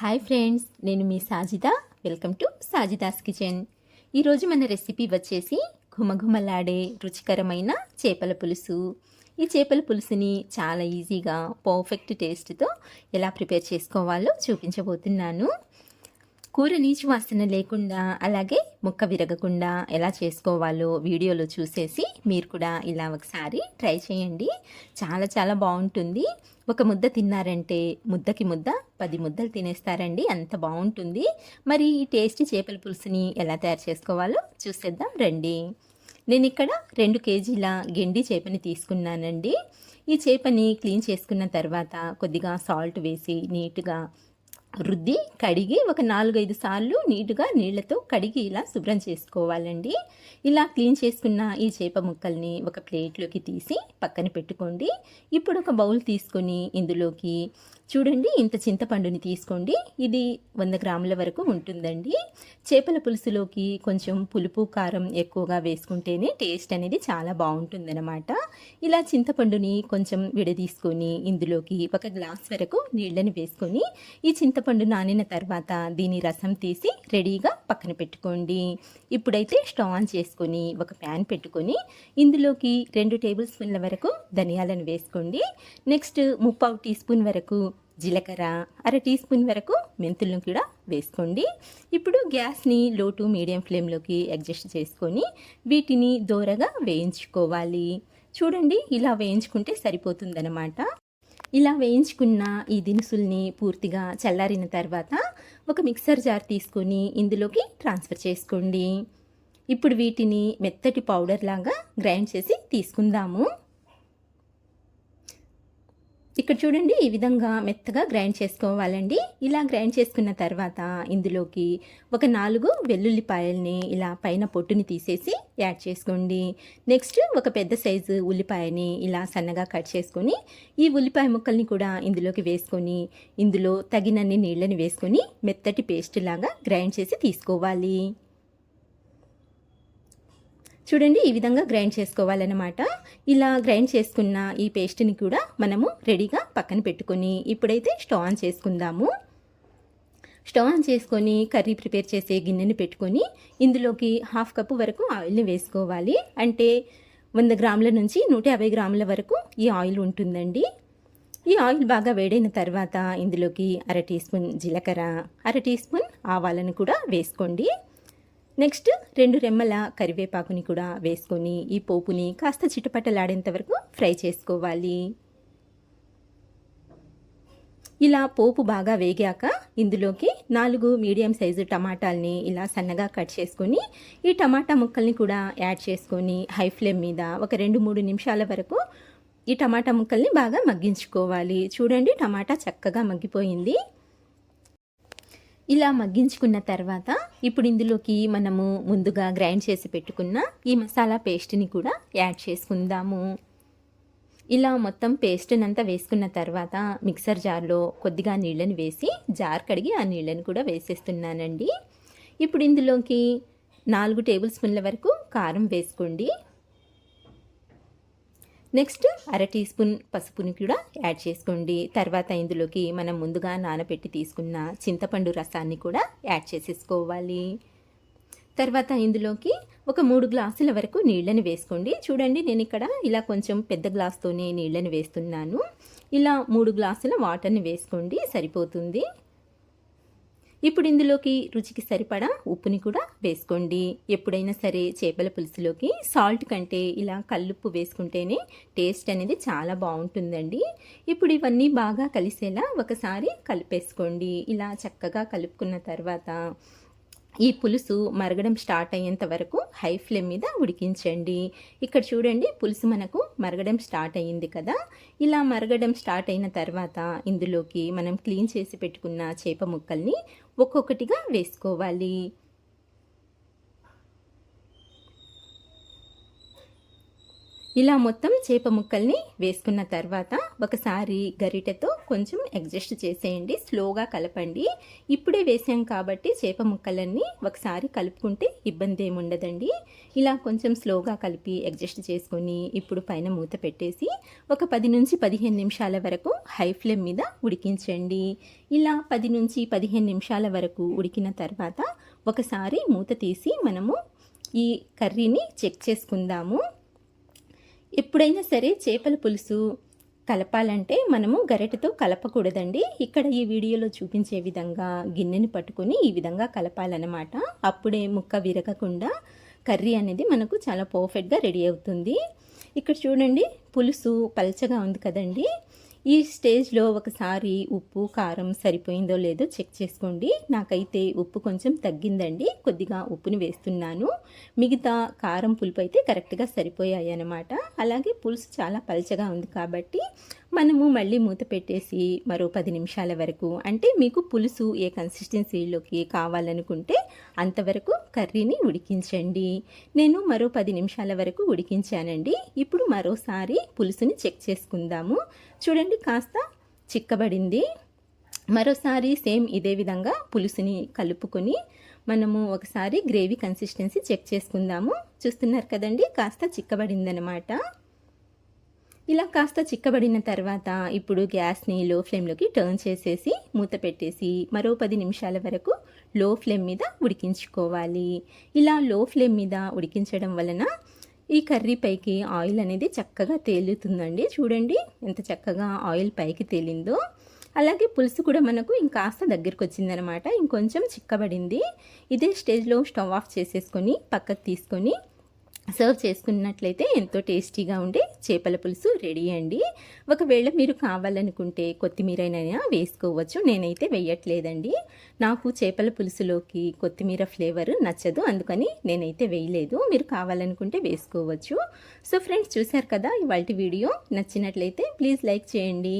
Hi friends నేను మీ Sajida. Welcome to Sajida's kitchen. ఈరోజు మన రెసిపీ వచ్చేసి ఘుమఘుమలాడే రుచికరమైన చేపల పులుసు. ఈ చేపల పులుసుని చాలా ఈజీగా పర్ఫెక్ట్ టేస్ట్తో ఎలా ప్రిపేర్ చేసుకోవాలో చూపించబోతున్నాను. కూర నీచు వాసన లేకుండా అలాగే ముక్క విరగకుండా ఎలా చేసుకోవాలో వీడియోలో చూసేసి మీరు కూడా ఇలా ఒకసారి ట్రై చేయండి. చాలా చాలా బాగుంటుంది. ఒక ముద్ద తిన్నారంటే ముద్దకి ముద్ద పది ముద్దలు తినేస్తారండి. అంత బాగుంటుంది. మరి ఈ టేస్టీ చేపల పులుసుని ఎలా తయారు చేసుకోవాలో చూసేద్దాం రండి. నేను ఇక్కడ రెండు కేజీల గెండి చేపని తీసుకున్నానండి. ఈ చేపని క్లీన్ చేసుకున్న తర్వాత కొద్దిగా సాల్ట్ వేసి నీట్గా రుద్ది కడిగి ఒక నాలుగైదు సార్లు నీటుగా నీళ్ళతో కడిగి ఇలా శుభ్రం చేసుకోవాలండి. ఇలా క్లీన్ చేసుకున్న ఈ చేప ముక్కల్ని ఒక ప్లేట్లోకి తీసి పక్కన పెట్టుకోండి. ఇప్పుడు ఒక బౌల్ తీసుకొని ఇందులోకి చూడండి ఇంత చింతపండుని తీసుకోండి. ఇది వంద గ్రాముల వరకు ఉంటుందండి. చేపల పులుసులోకి కొంచెం పులుపు కారం ఎక్కువగా వేసుకుంటేనే టేస్ట్ అనేది చాలా బాగుంటుందన్నమాట. ఇలా చింతపండుని కొంచెం విడదీసుకొని ఇందులోకి ఒక గ్లాస్ వరకు నీళ్ళని వేసుకొని ఈ చింతపండు నానిన తర్వాత దీని రసం తీసి రెడీగా పక్కన పెట్టుకోండి. ఇప్పుడైతే స్టవ్ ఆన్ చేసుకొని ఒక ప్యాన్ పెట్టుకొని ఇందులోకి రెండు టేబుల్ స్పూన్ల వరకు ధనియాలను వేసుకోండి. నెక్స్ట్ ముప్పావు టీ స్పూన్ వరకు జీలకర్ర అర టీ స్పూన్ వరకు మెంతులను కూడా వేసుకోండి. ఇప్పుడు గ్యాస్ని లో టు మీడియం ఫ్లేమ్లోకి అడ్జస్ట్ చేసుకొని వీటిని దూరగా వేయించుకోవాలి. చూడండి ఇలా వేయించుకుంటే సరిపోతుందన్నమాట. ఇలా వేయించుకున్న ఈ దినుసుల్ని పూర్తిగా చల్లారిన తర్వాత ఒక మిక్సర్ జార్ తీసుకొని ఇందులోకి ట్రాన్స్ఫర్ చేసుకోండి. ఇప్పుడు వీటిని మెత్తటి పౌడర్ లాగా గ్రైండ్ చేసి తీసుకుందాము. ఇక్కడ చూడండి ఈ విధంగా మెత్తగా గ్రైండ్ చేసుకోవాలండి. ఇలా గ్రైండ్ చేసుకున్న తర్వాత ఇందులోకి ఒక నాలుగు వెల్లుల్లిపాయల్ని ఇలా పైన పొట్టుని తీసేసి యాడ్ చేసుకోండి. నెక్స్ట్ ఒక పెద్ద సైజు ఉల్లిపాయని ఇలా సన్నగా కట్ చేసుకొని ఈ ఉల్లిపాయ ముక్కల్ని కూడా ఇందులోకి వేసుకొని ఇందులో తగినన్ని నీళ్ళని వేసుకొని మెత్తటి పేస్ట్ లాగా గ్రైండ్ చేసి తీసుకోవాలి. చూడండి ఈ విధంగా గ్రైండ్ చేసుకోవాలన్నమాట. ఇలా గ్రైండ్ చేసుకున్న ఈ పేస్ట్ని కూడా మనము రెడీగా పక్కన పెట్టుకొని ఇప్పుడైతే స్టవ్ ఆన్ చేసుకుందాము. స్టవ్ ఆన్ చేసుకొని కర్రీ ప్రిపేర్ చేసే గిన్నెని పెట్టుకొని ఇందులోకి హాఫ్ కప్పు వరకు ఆయిల్ని వేసుకోవాలి. అంటే వంద గ్రాముల నుంచి నూట యాభై గ్రాముల వరకు ఈ ఆయిల్ ఉంటుందండి. ఈ ఆయిల్ బాగా వేడైన తర్వాత ఇందులోకి అర టీ స్పూన్ జీలకర్ర అర టీ స్పూన్ ఆవాలను కూడా వేసుకోండి. నెక్స్ట్ రెండు రెమ్మల కరివేపాకుని కూడా వేసుకొని ఈ పోపుని కాస్త చిటపటలాడేంత వరకు ఫ్రై చేసుకోవాలి. ఇలా పోపు బాగా వేగాక ఇందులోకి నాలుగు మీడియం సైజు టమాటాలని ఇలా సన్నగా కట్ చేసుకొని ఈ టమాటా ముక్కల్ని కూడా యాడ్ చేసుకొని హై ఫ్లేమ్ మీద ఒక రెండు మూడు నిమిషాల వరకు ఈ టమాటా ముక్కల్ని బాగా మగ్గించుకోవాలి. చూడండి టమాటా చక్కగా మగ్గిపోయింది. ఇలా మగ్గించుకున్న తర్వాత ఇప్పుడు ఇందులోకి మనము ముందుగా గ్రైండ్ చేసి పెట్టుకున్న ఈ మసాలా పేస్ట్ని కూడా యాడ్ చేసుకుందాము. ఇలా మొత్తం పేస్ట్నంతా వేసుకున్న తర్వాత మిక్సర్ జార్లో కొద్దిగా నీళ్ళని వేసి జార్ కడిగి ఆ నీళ్ళని కూడా వేసేస్తున్నానండి. ఇప్పుడు ఇందులోకి నాలుగు టేబుల్ స్పూన్ల వరకు కారం వేసుకోండి. నెక్స్ట్ అర టీ స్పూన్ పసుపుని కూడా యాడ్ చేసుకోండి. తర్వాత ఇందులోకి మనం ముందుగా నానబెట్టి తీసుకున్న చింతపండు రసాన్ని కూడా యాడ్ చేసేసుకోవాలి. తర్వాత ఇందులోకి ఒక మూడు గ్లాసుల వరకు నీళ్ళని వేసుకోండి. చూడండి నేను ఇక్కడ ఇలా కొంచెం పెద్ద గ్లాస్తోనే నీళ్ళని వేస్తున్నాను. ఇలా మూడు గ్లాసుల వాటర్ని వేసుకోండి. సరిపోతుంది. ఇప్పుడు ఇందులోకి రుచికి సరిపడా ఉప్పుని కూడా వేసుకోండి. ఎప్పుడైనా సరే చేపల పులుసులోకి సాల్ట్ కంటే ఇలా కల్లుప్పు వేసుకుంటేనే టేస్ట్ అనేది చాలా బాగుంటుందండి. ఇప్పుడు ఇవన్నీ బాగా కలిసేలా ఒకసారి కలిపేసుకోండి. ఇలా చక్కగా కలుపుకున్న తర్వాత ఈ పులుసు మరగడం స్టార్ట్ అయ్యేంత వరకు హై ఫ్లేమ్ మీద ఉడికించండి. ఇక్కడ చూడండి పులుసు మనకు మరగడం స్టార్ట్ అయ్యింది కదా. ఇలా మరగడం స్టార్ట్ అయిన తర్వాత ఇందులోకి మనం క్లీన్ చేసి పెట్టుకున్న చేప ముక్కల్ని ఒక్కొక్కటిగా వేసుకోవాలి. ఇలా మొత్తం చేప ముక్కల్ని వేసుకున్న తర్వాత ఒకసారి గరిటెతో కొంచెం అడ్జస్ట్ చేసేయండి. స్లోగా కలపండి. ఇప్పుడే వేసాం కాబట్టి చేప ముక్కలన్నీ ఒకసారి కలుపుకుంటే ఇబ్బంది ఏముండదండి ఇలా కొంచెం స్లోగా కలిపి అడ్జస్ట్ చేసుకొని ఇప్పుడు పైన మూత పెట్టేసి ఒక పది నుంచి పదిహేను నిమిషాల వరకు హై ఫ్లేమ్ మీద ఉడికించండి. ఇలా పది నుంచి పదిహేను నిమిషాల వరకు ఉడికిన తర్వాత ఒకసారి మూత తీసి మనము ఈ కర్రీని చెక్ చేసుకుందాము. ఎప్పుడైనా సరే చేపల పులుసు కలపాలంటే మనము గరిటెతో కలపకూడదండి. ఇక్కడ ఈ వీడియోలో చూపించే విధంగా గిన్నెని పట్టుకొని ఈ విధంగా కలపాలన్నమాట. అప్పుడే ముక్క విరగకుండా కర్రీ అనేది మనకు చాలా పర్ఫెక్ట్గా రెడీ అవుతుంది. ఇక్కడ చూడండి పులుసు పల్చగా ఉంది కదండి. ఈ స్టేజ్లో ఒకసారి ఉప్పు కారం సరిపోయిందో లేదో చెక్ చేసుకోండి. నాకైతే ఉప్పు కొంచెం తగ్గిందండి. కొద్దిగా ఉప్పుని వేస్తున్నాను. మిగతా కారం పులుపు అయితే కరెక్ట్గా సరిపోయాయి అన్నమాట అలాగే పులుసు చాలా పలచగా ఉంది కాబట్టి మనము మళ్ళీ మూత పెట్టేసి మరో పది నిమిషాల వరకు అంటే మీకు పులుసు ఏ కన్సిస్టెన్సీలోకి కావాలనుకుంటే అంతవరకు కర్రీని ఉడికించండి. నేను మరో పది నిమిషాల వరకు ఉడికించానండి. ఇప్పుడు మరోసారి పులుసుని చెక్ చేసుకుందాము. చూడండి కాస్త చిక్కబడింది. మరోసారి సేమ్ ఇదే విధంగా పులుసుని కలుపుకొని మనము ఒకసారి గ్రేవీ కన్సిస్టెన్సీ చెక్ చేసుకుందాము. చూస్తున్నారు కదండి? కాస్త చిక్కబడిందనమాట. ఇలా కాస్త చిక్కబడిన తర్వాత ఇప్పుడు గ్యాస్ని లో ఫ్లేమ్లోకి టర్న్ చేసేసి మూత పెట్టేసి మరో పది నిమిషాల వరకు లో ఫ్లేమ్ మీద ఉడికించుకోవాలి. ఇలా లో ఫ్లేమ్ మీద ఉడికించడం వలన ఈ కర్రీ పైకి ఆయిల్ అనేది చక్కగా తేలుతుందండి. చూడండి ఎంత చక్కగా ఆయిల్ పైకి తేలిందో. అలాగే పులుసు కూడా మనకు ఇంకాస్త దగ్గరికి వచ్చిందనమాట. ఇంకొంచెం చిక్కబడింది. ఇదే స్టేజ్లో స్టవ్ ఆఫ్ చేసేసుకొని పక్కకు తీసుకొని సర్వ్ చేసుకున్నట్లయితే ఎంతో టేస్టీగా ఉండే చేపల పులుసు రెడీ అండి. ఒకవేళ మీరు కావాలనుకుంటే కొత్తిమీరైనా వేసుకోవచ్చు. నేనైతే వేయట్లేదండి. నాకు చేపల పులుసులోకి కొత్తిమీర ఫ్లేవర్ నచ్చదు. అందుకని నేనైతే వేయలేదు. మీరు కావాలనుకుంటే వేసుకోవచ్చు. సో ఫ్రెండ్స్ చూశారు కదా ఇవాళ వీడియో. నచ్చినట్లయితే ప్లీజ్ లైక్ చేయండి.